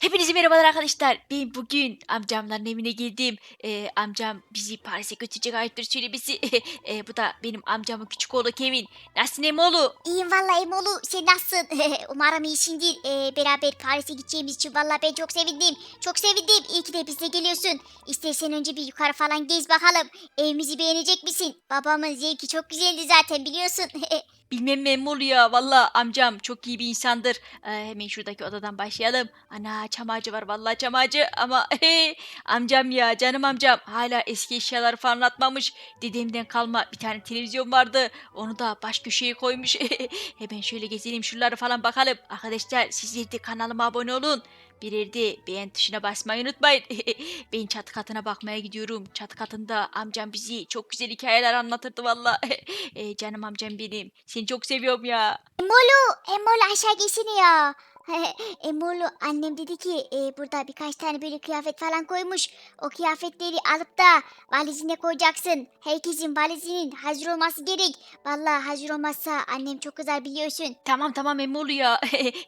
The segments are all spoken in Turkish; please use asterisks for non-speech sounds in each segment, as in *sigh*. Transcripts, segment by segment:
Hepinize merhabalar arkadaşlar. Ben bugün amcamların evine geldim. Ee, amcam bizi Paris'e götürecek ayıptır söylemesi. *laughs* Ee, bu da benim amcamın küçük oğlu Kevin. Nasılsın Emoğlu? İyiyim valla Emolu sen nasılsın? *laughs* Umarım iyisindir. Ee, beraber Paris'e gideceğimiz için valla ben çok sevindim. Çok sevindim. İyi ki de bize geliyorsun. İstersen önce bir yukarı falan gez bakalım. Evimizi beğenecek misin? Babamın zevki çok güzeldi zaten biliyorsun. *laughs* Bilmem Emoğlu ya. Valla amcam çok iyi bir insandır. Ee, hemen şuradaki odadan başlayalım. Ana çam ağacı var vallahi çam ağacı. Ama *laughs* amcam ya canım amcam. Hala eski eşyaları falan atmamış. Dedemden kalma bir tane televizyon vardı. Onu da baş köşeye koymuş. *laughs* Hemen şöyle gezelim şuraları falan bakalım. Arkadaşlar sizler de kanalıma abone olun. Birer de beğen tuşuna basmayı unutmayın. *laughs* ben çatı katına bakmaya gidiyorum. Çatı katında amcam bizi çok güzel hikayeler anlatırdı valla. *laughs* e, canım amcam benim. Seni çok seviyorum ya. Emolu, Emolu aşağı gelsene ya. *laughs* Emolu annem dedi ki e, burada birkaç tane böyle kıyafet falan koymuş. O kıyafetleri alıp da valizine koyacaksın. Herkesin valizinin hazır olması gerek. Vallahi hazır olmazsa annem çok kızar biliyorsun. Tamam tamam emmi oluyor.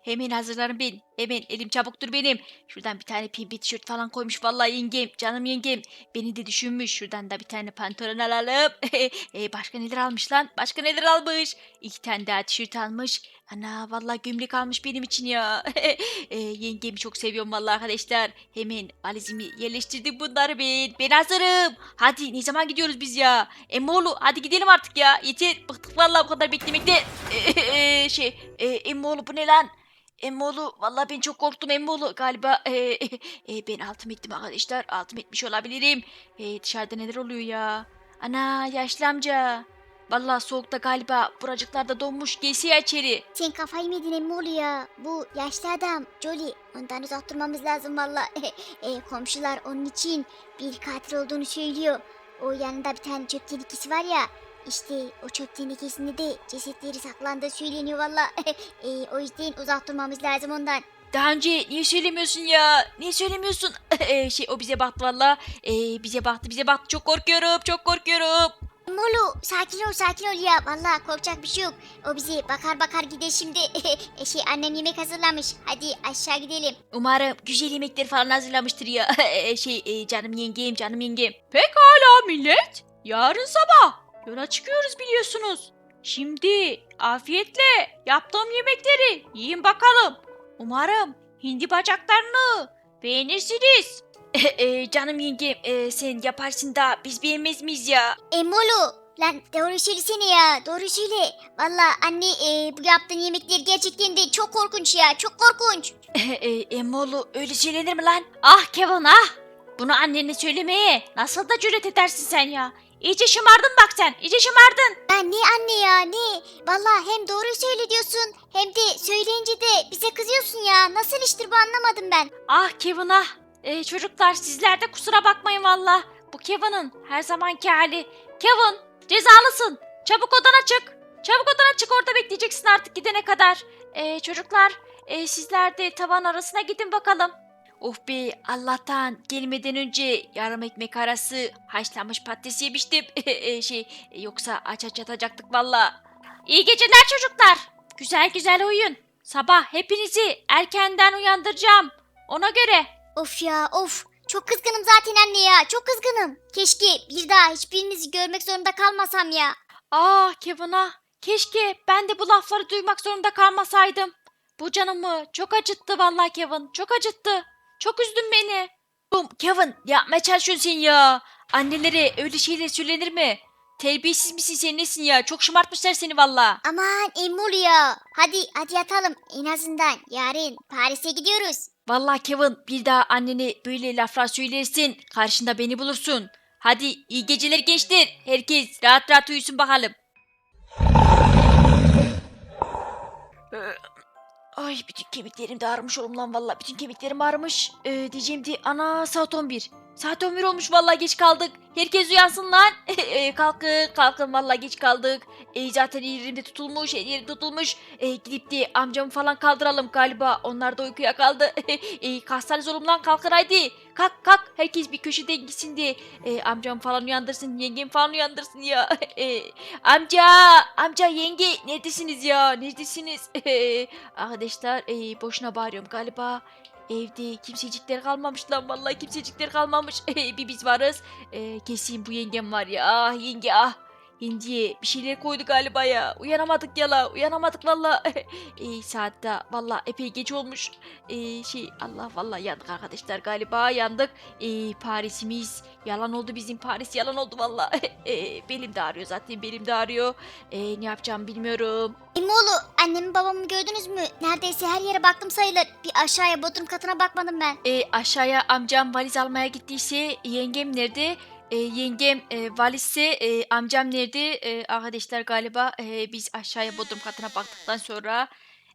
Hemen hazırlarım ben. Hemen elim çabuktur benim. Şuradan bir tane pembe tişört falan koymuş vallahi yengem. Canım yengem. Beni de düşünmüş. Şuradan da bir tane pantolon alalım. *laughs* e, başka neler almış lan? Başka neler almış? İki tane daha tişört almış. Ana vallahi gömlek almış benim için ya. *laughs* e, yengemi çok seviyorum vallahi arkadaşlar. Hemen valizimi yerleştirdim bunları ben. Ben hazırım. Hadi ne zaman gidiyoruz biz ya? Emmoğlu hadi gidelim artık ya. Yeter bıktık vallahi bu kadar beklemekte. *laughs* E, şey e, Emmoğlu bu ne lan? Emmoğlu vallahi ben çok korktum Emmoğlu galiba e, *laughs* e, ben altım ettim arkadaşlar altım etmiş olabilirim e, dışarıda neler oluyor ya ana yaşlı amca vallahi soğukta galiba buracıklarda donmuş ya içeri Sen kafayı mı yedin emmi oluyor? Bu yaşlı adam Jolly. Ondan uzak durmamız lazım valla. *laughs* e, komşular onun için bir katil olduğunu söylüyor. O yanında bir tane çöp tenekesi var ya. İşte o çöp tenekesinde de cesetleri saklandığı söyleniyor valla. *laughs* e, o yüzden uzak durmamız lazım ondan. daha önce niye söylemiyorsun ya niye söylemiyorsun *laughs* E, şey o bize baktı valla e, bize baktı bize baktı çok korkuyorum çok korkuyorum Molu sakin ol sakin ol ya. Valla korkacak bir şey yok. O bizi bakar bakar gider şimdi. *laughs* e, şey annem yemek hazırlamış. Hadi aşağı gidelim. Umarım güzel yemekler falan hazırlamıştır ya. şey e, canım yengem canım yengem. Pekala millet. Yarın sabah yola çıkıyoruz biliyorsunuz. Şimdi afiyetle yaptığım yemekleri yiyin bakalım. Umarım hindi bacaklarını beğenirsiniz. E, canım yengem e, sen yaparsın da biz beğenmez miyiz ya? Emolu lan doğru söylesene ya doğru söyle. Valla anne e, bu yaptığın yemekler gerçekten de çok korkunç ya çok korkunç. e, Emmoğlu öyle söylenir mi lan? Ah Kevin ah! Bunu annene söylemeye nasıl da cüret edersin sen ya? İyice şımardın bak sen, iyice şımardın. Ya ne anne ya ne? Valla hem doğru söyle diyorsun hem de söyleyince de bize kızıyorsun ya. Nasıl iştir bu anlamadım ben. Ah Kevin ah! E, çocuklar sizler de kusura bakmayın valla. Bu Kevin'ın her zamanki hali. Kevin cezalısın. Çabuk odana çık. Çabuk odana çık orada bekleyeceksin artık gidene kadar. E, çocuklar e, sizler de tavan arasına gidin bakalım. Oh be Allah'tan gelmeden önce yarım ekmek arası haşlanmış patates yemiştim. *laughs* E, şey e, yoksa aç aç yatacaktık valla. İyi geceler çocuklar. Güzel güzel uyuyun. Sabah hepinizi erkenden uyandıracağım. Ona göre. Of ya of. Çok kızgınım zaten anne ya. Çok kızgınım. Keşke bir daha hiçbirinizi görmek zorunda kalmasam ya. Ah Kevin ah. Keşke ben de bu lafları duymak zorunda kalmasaydım. Bu canımı çok acıttı vallahi Kevin. Çok acıttı. Çok üzdün beni. Kevin yapmaya çalışıyorsun ya. Annelere öyle şeyler söylenir mi? Terbiyesiz misin sen nesin ya? Çok şımartmışlar seni valla. Aman Emul ya. Hadi hadi yatalım. En azından yarın Paris'e gidiyoruz. Vallahi Kevin bir daha annene böyle laflar söylersin. Karşında beni bulursun. Hadi iyi geceler gençler. Herkes rahat rahat uyusun bakalım. Ay bütün kemiklerim de ağrımış oğlum lan valla. Bütün kemiklerim ağrımış. Ee, diyeceğim di ana saat 11. Saat 11 olmuş valla geç kaldık. Herkes uyansın lan. *laughs* Ee, kalkın kalkın valla geç kaldık. Ee, zaten yerimde tutulmuş yerim tutulmuş. Ee, gidip de amcamı falan kaldıralım galiba. Onlar da uykuya kaldı. *laughs* ee, kalksanız oğlum lan kalkın haydi. Kalk kalk herkes bir köşede gitsin diye. Ee, amcam falan uyandırsın yengem falan uyandırsın ya. *laughs* Ee, amca amca yenge neredesiniz ya neredesiniz? Arkadaşlar ee, boşuna bağırıyorum galiba. Evde kimsecikler kalmamış lan vallahi kimsecikler kalmamış. *laughs* bir biz varız. Ee, kesin bu yengem var ya. Ah yenge ah. Hindiye bir şeyler koydu galiba ya. Uyanamadık ya la. Uyanamadık valla. *laughs* e, saatte valla epey geç olmuş. E, şey Allah valla yandık arkadaşlar galiba yandık. E, Paris'imiz yalan oldu bizim Paris yalan oldu valla. *laughs* e, belim de ağrıyor zaten belim de ağrıyor. E, ne yapacağım bilmiyorum. Emoğlu annemi babamı gördünüz mü? Neredeyse her yere baktım sayılır. Bir aşağıya bodrum katına bakmadım ben. E, aşağıya amcam valiz almaya gittiyse yengem nerede? E, yengem e, valizse e, amcam nerede? E, arkadaşlar galiba e, biz aşağıya bodrum katına baktıktan sonra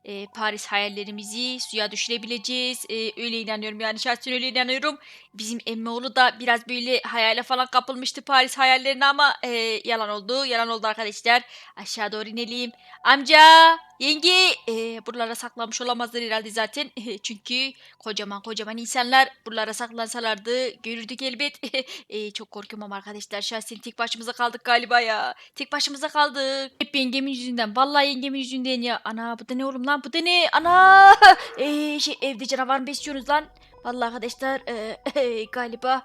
e, Paris hayallerimizi suya düşürebileceğiz. E, öyle inanıyorum yani şahsen öyle inanıyorum. Bizim emmoğlu da biraz böyle hayale falan kapılmıştı Paris hayallerine ama e, yalan oldu. Yalan oldu arkadaşlar. Aşağı doğru inelim. Amca, yenge e, buralara saklanmış olamazlar herhalde zaten. *laughs* Çünkü kocaman kocaman insanlar buralara saklansalardı görürdük elbet. *laughs* e, çok korkuyorum arkadaşlar şahsen tek başımıza kaldık galiba ya. Tek başımıza kaldık. Hep yengemin yüzünden. Vallahi yengemin yüzünden ya. Ana bu da ne oğlum lan bu da ne? Ana! *laughs* E, şey evde canavar mı besliyorsunuz lan? Vallahi arkadaşlar e, *laughs* galiba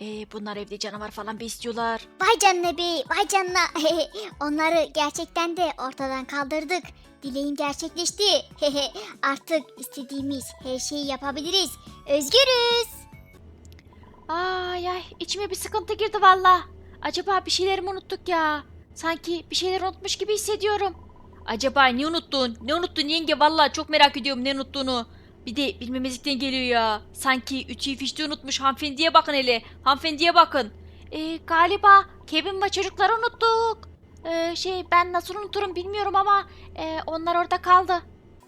e, bunlar evde canavar falan besliyorlar. Vay canına be, vay canına. *laughs* Onları gerçekten de ortadan kaldırdık. Dileğim gerçekleşti. *laughs* Artık istediğimiz her şeyi yapabiliriz. Özgürüz. Ay ay içime bir sıkıntı girdi valla. Acaba bir şeyleri mi unuttuk ya? Sanki bir şeyler unutmuş gibi hissediyorum. Acaba ne unuttun? Ne unuttun yenge valla çok merak ediyorum ne unuttuğunu. Bir de bilmemezlikten geliyor ya. Sanki ütüyü fişti unutmuş hanımefendiye bakın hele. Hanımefendiye bakın. Ee, galiba Kevin ve çocukları unuttuk. Ee, şey ben nasıl unuturum bilmiyorum ama e, onlar orada kaldı.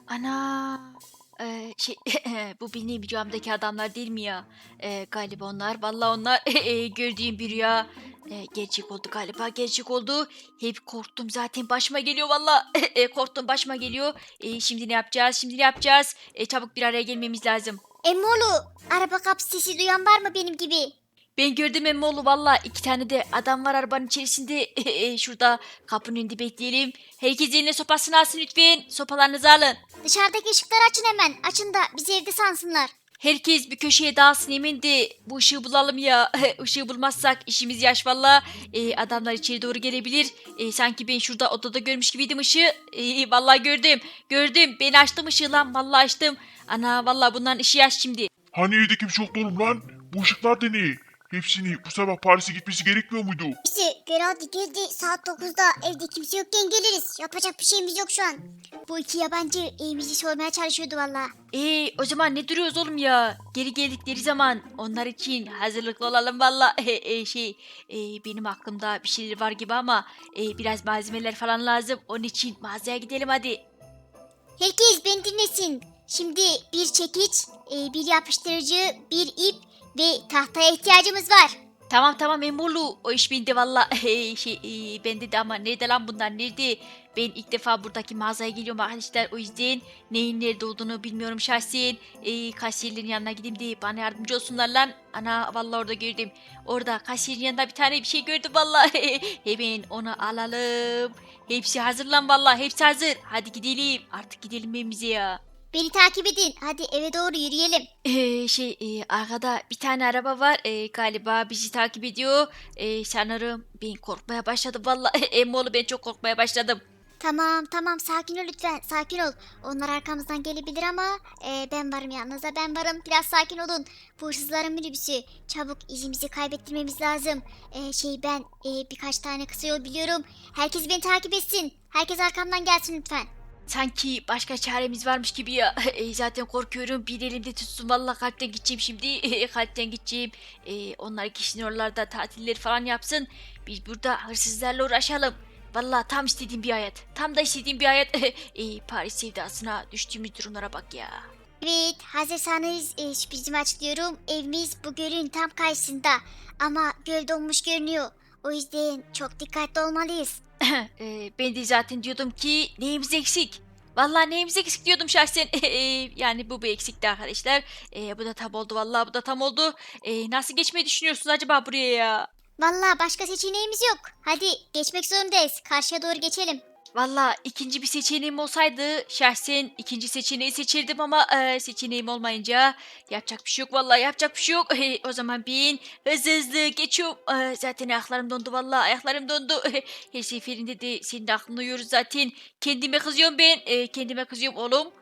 Ana. Ee, şey *laughs* bu benim rüyamdaki adamlar değil mi ya? Ee, galiba onlar. Vallahi onlar *laughs* e, gördüğüm bir rüya. Ee, gerçek oldu galiba. Gerçek oldu. Hep korktum zaten. Başıma geliyor vallahi. *laughs* E, korktum başıma geliyor. E, şimdi ne yapacağız? Şimdi ne yapacağız? E, çabuk bir araya gelmemiz lazım. Emoğlu, araba kapı sesi duyan var mı benim gibi? Ben gördüm Emmoğlu valla iki tane de adam var arabanın içerisinde. *laughs* E, şurada kapının önünde bekleyelim. Herkes eline sopasını alsın lütfen. Sopalarınızı alın. Dışarıdaki ışıkları açın hemen. Açın da bizi evde sansınlar. Herkes bir köşeye dağılsın yemin de bu ışığı bulalım ya. *laughs* Işığı bulmazsak işimiz yaş valla. Ee, adamlar içeri doğru gelebilir. Ee, sanki ben şurada odada görmüş gibiydim ışığı. Ee, vallahi gördüm. Gördüm. Ben açtım ışığı lan. Vallahi açtım. Ana vallahi bunların ışığı yaş şimdi. Hani evde kimse yoktu oğlum lan? Bu ışıklar da ne? Hepsini bu sabah Paris'e gitmesi gerekmiyor muydu? İşte gel hadi geldi saat 9'da evde kimse yokken geliriz. Yapacak bir şeyimiz yok şu an. Bu iki yabancı evimizi soymaya çalışıyordu valla. Ee, o zaman ne duruyoruz oğlum ya? Geri geldikleri zaman onlar için hazırlıklı olalım valla. *laughs* Ee, şey, e, benim aklımda bir şeyler var gibi ama e, biraz malzemeler falan lazım. Onun için mağazaya gidelim hadi. Herkes beni dinlesin. Şimdi bir çekiç, e, bir yapıştırıcı, bir ip ve tahtaya ihtiyacımız var. Tamam tamam Emolu o iş bende valla *laughs* şey e, bende de ama nerede lan bunlar nerede? Ben ilk defa buradaki mağazaya geliyorum arkadaşlar o yüzden neyin nerede olduğunu bilmiyorum şahsen. E, kasiyerlerin yanına gideyim de bana yardımcı olsunlar lan. Ana valla orada gördüm. Orada kasiyerin yanında bir tane bir şey gördüm valla. *laughs* Hemen onu alalım. Hepsi hazır lan valla hepsi hazır. Hadi gidelim artık gidelim evimize ya. Beni takip edin. Hadi eve doğru yürüyelim. Ee, şey e, arkada bir tane araba var Ee, galiba bizi takip ediyor Ee, sanırım ben korkmaya başladım vallahi *laughs* Emmoğlu ben çok korkmaya başladım Tamam tamam sakin ol lütfen sakin ol. Onlar arkamızdan gelebilir ama e, ben varım yanınızda ben varım. Biraz sakin olun. Bu hırsızların minibüsü. Çabuk izimizi kaybettirmemiz lazım. E, şey ben e, birkaç tane kısa yol biliyorum. Herkes beni takip etsin. Herkes arkamdan gelsin lütfen. Sanki başka çaremiz varmış gibi ya Ee, *laughs* zaten korkuyorum bir elimde tutsun vallahi kalpten gideceğim şimdi *laughs* kalpten gideceğim Ee, onlar kişinin oralarda tatilleri falan yapsın biz burada hırsızlarla uğraşalım Vallahi tam istediğim bir hayat. Tam da istediğim bir hayat. Ee, *laughs* Paris sevdasına düştüğümüz durumlara bak ya. Evet hazırsanız e, sürprizimi açıklıyorum. Evimiz bu gölün tam karşısında. Ama göl donmuş görünüyor. O yüzden çok dikkatli olmalıyız. *coughs* Ee, ben de zaten diyordum ki neyimiz eksik? Vallahi neyimiz eksik diyordum şahsen. *laughs* yani bu bir eksikti arkadaşlar. Ee, bu da tam oldu vallahi bu da tam oldu. Ee, nasıl geçmeyi düşünüyorsunuz acaba buraya ya? Vallahi başka seçeneğimiz yok. Hadi geçmek zorundayız. Karşıya doğru geçelim. Valla ikinci bir seçeneğim olsaydı şahsen ikinci seçeneği seçirdim ama e, seçeneğim olmayınca yapacak bir şey yok valla yapacak bir şey yok. E, o zaman bin hızlı hızlı geçiyorum. E, zaten ayaklarım dondu valla ayaklarım dondu. *laughs* Her seferinde de senin de aklını uyuyoruz zaten. Kendime kızıyorum ben e, kendime kızıyorum oğlum.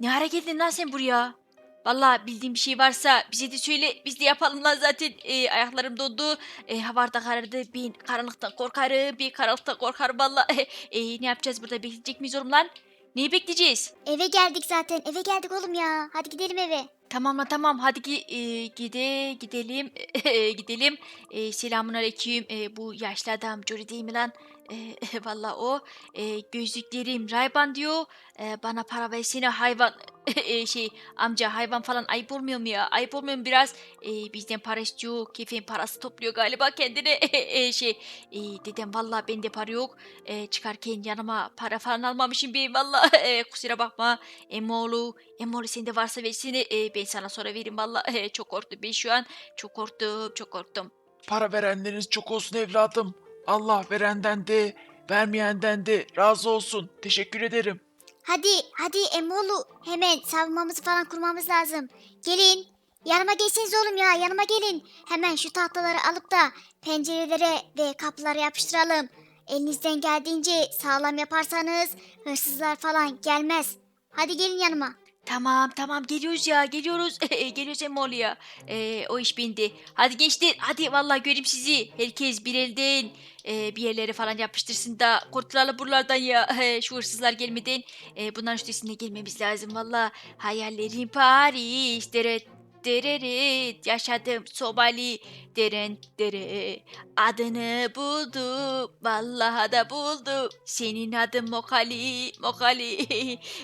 Ne ara geldin lan sen buraya? Valla bildiğin bir şey varsa bize de söyle biz de yapalım lan zaten. E, ayaklarım dondu. E, hava da karardı. Ben karanlıktan korkarım bir karanlıktan korkarım valla *laughs* e, ne yapacağız burada? Bekleyecek miyiz oğlum lan? Neyi bekleyeceğiz? Eve geldik zaten. Eve geldik oğlum ya. Hadi gidelim eve. tamam lan tamam. Hadi gi- e, gide gidelim. *laughs* Gidelim. E, selamun aleyküm. E, bu yaşlı adam Jory değil mi lan? E, *laughs* valla o. E, gözlüklerim Rayban diyor. E, bana para versene hayvan *laughs* E, şey amca hayvan falan ayıp olmuyor mu ya? Ayıp olmuyor mu? Biraz e, bizden para istiyor kefen parası topluyor galiba kendine. *laughs* E, şey e, dedem valla bende para yok. E, çıkarken yanıma para falan almamışım bir valla *laughs* e, kusura bakma. Emoğlu Emoğlu sende varsa versene. E, ben sana sonra veririm valla E, çok korktum ben şu an. Çok korktum çok korktum. Para verenleriniz çok olsun evladım. Allah verenden de vermeyenden de razı olsun. Teşekkür ederim. Hadi hadi Emoğlu hemen savunmamızı falan kurmamız lazım. Gelin. Yanıma gelseniz oğlum ya yanıma gelin. Hemen şu tahtaları alıp da pencerelere ve kapılara yapıştıralım. Elinizden geldiğince sağlam yaparsanız hırsızlar falan gelmez. Hadi gelin yanıma. Tamam tamam. Geliyoruz ya geliyoruz. *laughs* Geliyoruz Emoğlu ya E, o iş bindi. Hadi gençler hadi. Vallahi göreyim sizi. Herkes bir elden e, bir yerlere falan yapıştırsın da kurtulalım buralardan ya. *laughs* E, şu hırsızlar gelmeden. E, bunların üstesine gelmemiz lazım. Valla hayallerim Paris. Deret dereret yaşadım sobali deren dere adını buldum vallahi da buldum senin adın Mokali Mokali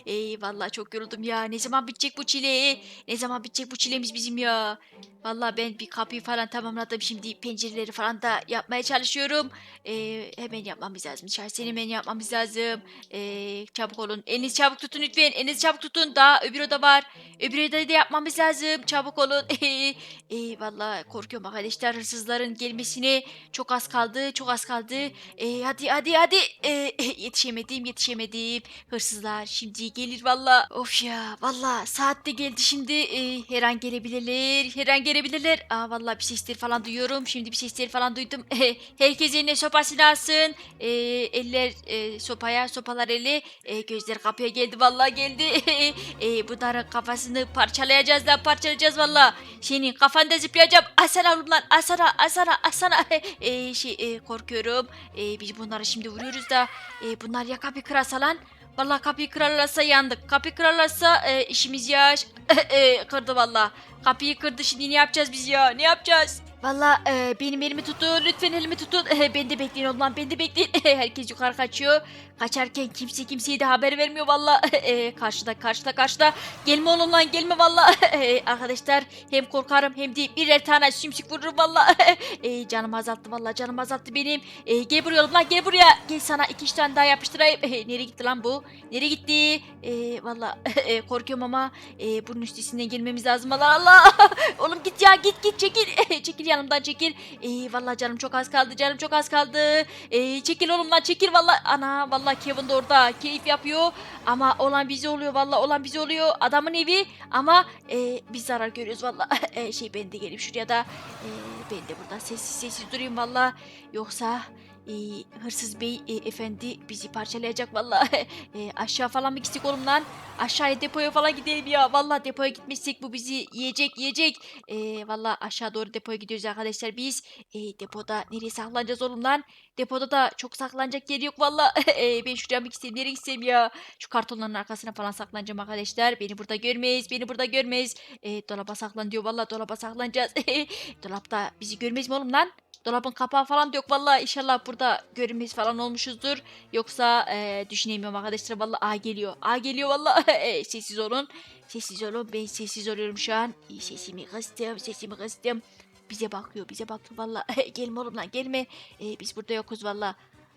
Ey vallahi çok yoruldum ya. Ne zaman bitecek bu çile? Ne zaman bitecek bu çilemiz bizim ya? Vallahi ben bir kapıyı falan tamamladım. Şimdi pencereleri falan da yapmaya çalışıyorum. Ee, hemen yapmamız lazım. Şahsen hemen yapmamız lazım. Ee, çabuk olun. Elinizi çabuk tutun lütfen. Elinizi çabuk tutun. Daha öbür oda var. Öbür odayı da yapmamız lazım. Çabuk olun. *laughs* Ee, vallahi korkuyorum arkadaşlar. Hırsızların gelmesine çok az kaldı. Çok az kaldı. Ee, hadi hadi hadi. Ee, *laughs* yetişemedim yetişemedim. Hırsızlar şimdi gelir valla. Of ya valla saat de geldi şimdi. Ee, her an gelebilirler. Her an gelebilirler. Aa valla bir sesleri falan duyuyorum. Şimdi bir sesleri falan duydum. *laughs* Herkes eline sopasını alsın. Ee, eller e, sopaya, sopalar eli. Ee, gözler kapıya geldi valla geldi. *laughs* ee, bunların kafasını parçalayacağız da parçalayacağız valla. Senin kafanda zıplayacağım. Asana oğlum lan asana asana asana. *laughs* Ee, şey e, korkuyorum. Ee, biz bunları şimdi vuruyoruz da e, bunlar ya kapıyı kırarsa lan. Vallahi kapıyı kırarlarsa yandık. Kapıyı kırarlarsa e, işimiz yaş. *laughs* e, kırdı vallahi. Kapıyı kırdı şimdi ne yapacağız biz ya? Ne yapacağız? Vallahi e, benim elimi tutun. Lütfen elimi tutun. *laughs* E, ben de bekleyin oğlum lan. Ben de bekleyin. *laughs* Herkes yukarı kaçıyor. Kaçarken kimse kimseye de haber vermiyor valla. *laughs* E, karşıda karşıda karşıda. Gelme oğlum lan gelme valla. E, arkadaşlar hem korkarım hem de birer tane sümsük vururum valla. e, canım azalttı valla canım azalttı benim. E, gel buraya oğlum lan gel buraya. Gel sana iki tane daha yapıştırayım. E, nereye gitti lan bu? Nereye gitti? E, valla e, korkuyorum ama e, bunun üstesinden gelmemiz lazım valla. Allah. oğlum git ya git git çekil. çekil yanımdan çekil. E, valla canım çok az kaldı canım çok az kaldı. E, çekil oğlum lan çekil valla. Ana valla Kevin de orada keyif yapıyor. Ama olan bize oluyor valla olan bize oluyor. Adamın evi ama e, biz zarar görüyoruz valla. *laughs* E, şey ben de gelip şuraya da e, ben de burada sessiz sessiz durayım valla. Yoksa e, hırsız bey e, efendi bizi parçalayacak valla. *laughs* E, aşağı falan mı gitsek oğlum lan? Aşağıya depoya falan gidelim ya. Valla depoya gitmezsek bu bizi yiyecek yiyecek. E, valla aşağı doğru depoya gidiyoruz arkadaşlar biz. E, depoda nereye saklanacağız oğlum lan? Depoda da çok saklanacak yer yok valla. *laughs* E, ben şuraya mı gitsem nereye gitsem ya? Şu kartonların arkasına falan saklanacağım arkadaşlar. Beni burada görmeyiz. Beni burada görmeyiz. E, dolaba saklan diyor. Valla dolaba saklanacağız. *laughs* Dolapta bizi görmez mi oğlum lan? Dolabın kapağı falan da yok valla inşallah burada görünmez falan olmuşuzdur. Yoksa e, düşünemiyorum arkadaşlar valla A geliyor. A geliyor valla *laughs* E, sessiz olun. Sessiz olun ben sessiz oluyorum şu an. İyi sesimi kıstım sesimi kıstım. Bize bakıyor bize bakıyor valla. *laughs* gelme oğlum lan gelme. E, biz burada yokuz valla.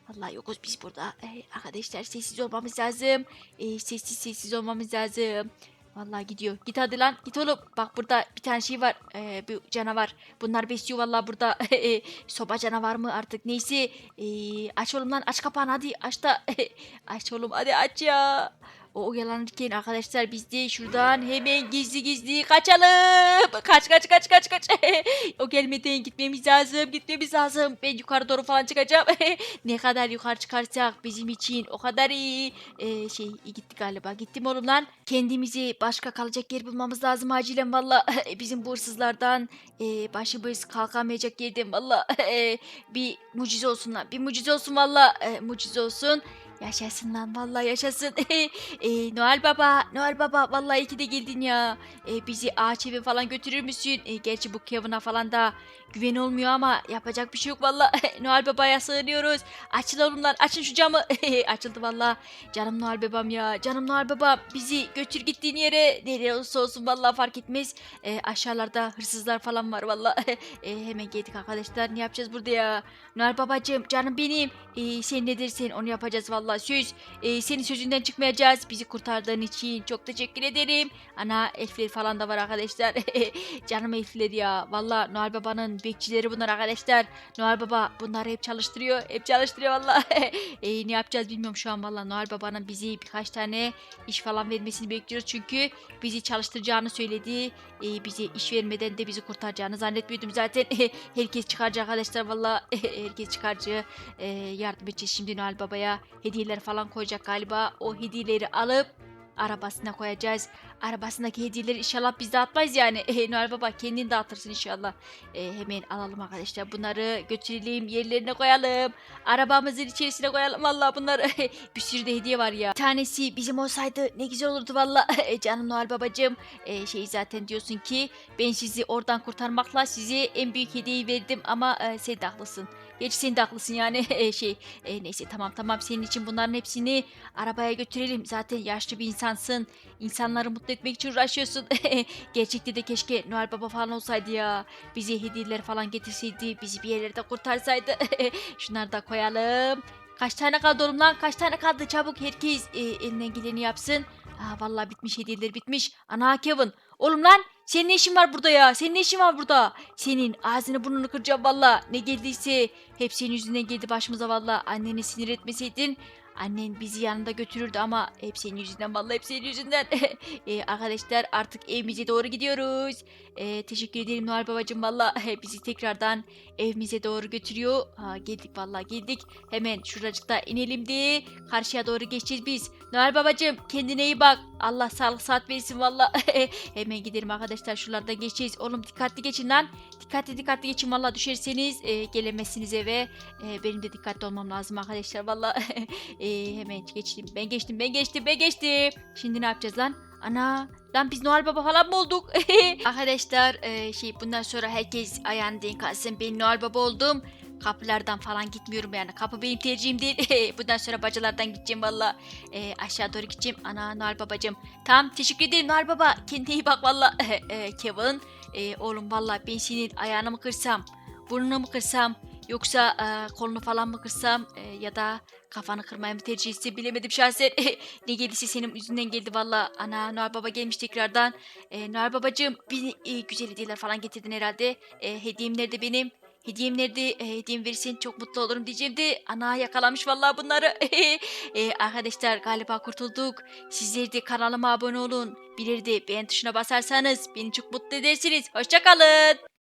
Vallahi yokuz biz burada. E, arkadaşlar sessiz olmamız lazım. E, sessiz sessiz olmamız lazım. Vallahi gidiyor. Git hadi lan. Git oğlum. Bak burada bir tane şey var. Ee, bir canavar. Bunlar besliyor vallahi burada. *laughs* Soba canavar mı artık neyse. Ee, aç oğlum lan aç kapağını hadi aç da. *laughs* aç oğlum hadi aç ya. O oyalanırken arkadaşlar biz de şuradan hemen gizli gizli kaçalım. Kaç kaç kaç kaç kaç. *laughs* o gelmeden gitmemiz lazım. Gitmemiz lazım. Ben yukarı doğru falan çıkacağım. *laughs* ne kadar yukarı çıkarsak bizim için o kadar iyi. Ee, şey gitti galiba. Gittim oğlum lan. Kendimizi başka kalacak yer bulmamız lazım acilen valla. *laughs* bizim bu hırsızlardan e, başımız kalkamayacak yerden valla. E, bir mucize olsun lan. Bir mucize olsun valla. E, mucize olsun. Yaşasın lan vallahi yaşasın. *laughs* e, Noel Baba, Noel Baba vallahi iyi ki de geldin ya. E, bizi ağaç eve falan götürür müsün? E, gerçi bu Kevin'a falan da güven olmuyor ama yapacak bir şey yok valla. *laughs* Noel Baba'ya sığınıyoruz. Açın oğlum lan açın şu camı. *laughs* Açıldı valla. Canım Noel Babam ya. Canım Noel Babam bizi götür gittiğin yere. Nereye olursa olsun valla fark etmez. E, aşağılarda hırsızlar falan var valla. e, hemen geldik arkadaşlar. Ne yapacağız burada ya? Noel Babacığım canım benim. E, sen ne dersen onu yapacağız valla. Söz. E, senin sözünden çıkmayacağız. Bizi kurtardığın için çok teşekkür ederim. Ana elfler falan da var arkadaşlar. *laughs* Canım elfler ya. Valla Noel Baba'nın bekçileri bunlar arkadaşlar. Noel Baba bunları hep çalıştırıyor. Hep çalıştırıyor valla. *laughs* e, ne yapacağız bilmiyorum şu an valla. Noel Baba'nın bizi birkaç tane iş falan vermesini bekliyoruz. Çünkü bizi çalıştıracağını söyledi. E, bize iş vermeden de bizi kurtaracağını zannetmiyordum zaten. *laughs* Herkes çıkarcı arkadaşlar valla. Herkes çıkarcı. E, yardım edeceğiz şimdi Noel Baba'ya. Hediyeler falan koyacak galiba. O hediyeleri alıp arabasına koyacağız. Arabasındaki hediyeleri inşallah biz dağıtmayız yani. *laughs* E, Noel Baba kendin dağıtırsın inşallah. E, hemen alalım arkadaşlar. Bunları götürelim yerlerine koyalım. Arabamızın içerisine koyalım. Valla bunlar *laughs* bir sürü de hediye var ya. Bir tanesi bizim olsaydı ne güzel olurdu valla. *laughs* E, Canım Noel Babacığım. E, şey zaten diyorsun ki ben sizi oradan kurtarmakla size en büyük hediyeyi verdim ama e, sen de haklısın. Gerçi sen de haklısın yani *laughs* E, şey e, neyse tamam tamam senin için bunların hepsini arabaya götürelim. Zaten yaşlı bir insansın. İnsanları mutlu etmek için uğraşıyorsun. *laughs* Gerçekte de keşke Noel Baba falan olsaydı ya. Bize hediyeler falan getirseydi. Bizi bir yerlerde kurtarsaydı. *laughs* Şunları da koyalım. Kaç tane kaldı oğlum lan? Kaç tane kaldı? Çabuk herkes e, elinden geleni yapsın. Aa, vallahi bitmiş hediyeler bitmiş. Ana Kevin. Oğlum lan senin ne işin var burada ya? Senin ne işin var burada? Senin ağzını burnunu kıracağım valla. Ne geldiyse hep senin yüzünden geldi başımıza valla. Anneni sinir etmeseydin Annen bizi yanında götürürdü ama hep senin yüzünden vallahi hep senin yüzünden. Ee, *laughs* arkadaşlar artık evimize doğru gidiyoruz. Ee, teşekkür ederim Noel babacığım valla *laughs* bizi tekrardan evimize doğru götürüyor. Ha, geldik valla geldik. Hemen şuracıkta inelim de karşıya doğru geçeceğiz biz. Noel babacığım kendine iyi bak. Allah sağlık saat versin valla. *laughs* Hemen gidelim arkadaşlar şuralarda geçeceğiz. Oğlum dikkatli geçin lan. Dikkatli dikkatli geçin valla düşerseniz e, gelemezsiniz eve. E, benim de dikkatli olmam lazım arkadaşlar valla. *laughs* Ee, hemen geçtim. Ben geçtim, ben geçtim, ben geçtim. Şimdi ne yapacağız lan? Ana, lan biz Noel Baba falan mı olduk? *laughs* Arkadaşlar, e, şey bundan sonra herkes ayağını denk alsın. Ben Noel Baba oldum. Kapılardan falan gitmiyorum yani. Kapı benim tercihim değil. *laughs* bundan sonra bacalardan gideceğim valla. E, aşağı doğru gideceğim. Ana Noel Babacım. Tamam teşekkür ederim Noel Baba. Kendine iyi bak valla. *laughs* E, Kevin. E, oğlum valla ben senin ayağını mı kırsam? Burnunu mu kırsam? Yoksa e, kolunu falan mı kırsam? E, ya da Kafanı kırmayı mı tercih etse bilemedim şahsen. *laughs* ne geldiyse senin yüzünden geldi valla. Ana Noel Baba gelmiş tekrardan. Ee, Noel Babacığım bir e, güzel hediyeler falan getirdin herhalde. E, hediyem nerede benim? Hediyem nerede? E, hediyem verirsen çok mutlu olurum diyeceğim ana yakalamış vallahi bunları. *laughs* e, arkadaşlar galiba kurtulduk. Sizler de kanalıma abone olun. Bir de beğen tuşuna basarsanız beni çok mutlu edersiniz. Hoşçakalın.